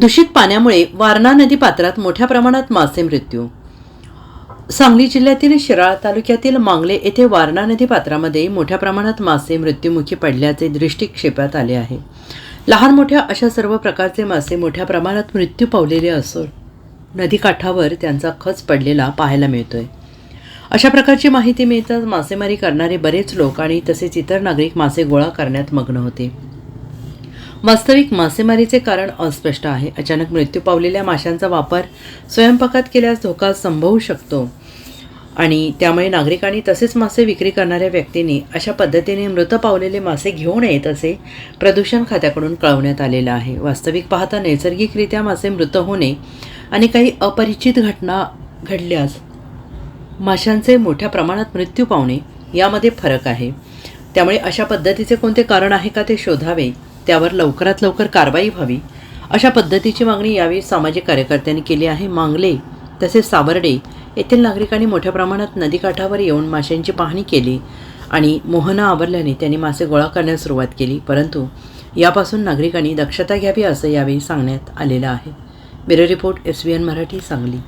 दूषित पाण्यामुळे वारणा नदी पात्रात मोठ्या प्रमाणात मासे मृत्यू. सांगली जिल्ह्यातील शिराळा तालुक्यातील मांगले येथे वारणा नदी पात्रामध्ये मोठ्या प्रमाणात मासे मृत्युमुखी पडल्याचे दृष्टिक्षेपात आले आहे. लहान मोठ्या अशा सर्व प्रकारचे मासे मोठ्या प्रमाणात मृत्यू पावलेले असून नदीकाठावर त्यांचा खच पडलेला पाहायला मिळतोय. अशा प्रकारची माहिती मिळताच मासेमारी करणारे बरेच लोक आणि तसेच इतर नागरिक मासे गोळा करण्यात मग्न होते. वास्तविक मासेमारीचे कारण अस्पष्ट आहे. अचानक मृत्यू पावलेल्या माशांचा वापर स्वयंपाकात केल्यास धोका संभवू शकतो आणि त्यामुळे नागरिकांनी तसेच मासे विक्री करणाऱ्या व्यक्तींनी अशा पद्धतीने मृत पावलेले मासे घेऊ नयेत असे प्रदूषण खात्याकडून कळवण्यात आलेलं आहे. वास्तविक पाहता नैसर्गिकरित्या मासे मृत होणे आणि काही अपरिचित घटना घडल्यास माशांचे मोठ्या प्रमाणात मृत्यू पावणे यामध्ये फरक आहे. त्यामुळे अशा पद्धतीचे कोणते कारण आहे का ते शोधावे त्यावर लवकरात लवकर कारवाई व्हावी. अशा पद्धतीची मागणी यावेळी सामाजिक कार्यकर्त्यांनी केली आहे. मांगले तसेच सावर्डे येथील नागरिकांनी मोठ्या प्रमाणात नदीकाठावर येऊन माशांची पाहणी केली आणि मोहना आवरल्याने त्यांनी मासे गोळा करण्यास सुरुवात केली. परंतु यापासून नागरिकांनी दक्षता घ्यावी असं यावेळी सांगण्यात आलेलं आहे. Bureau report S B N Marathi Sangli.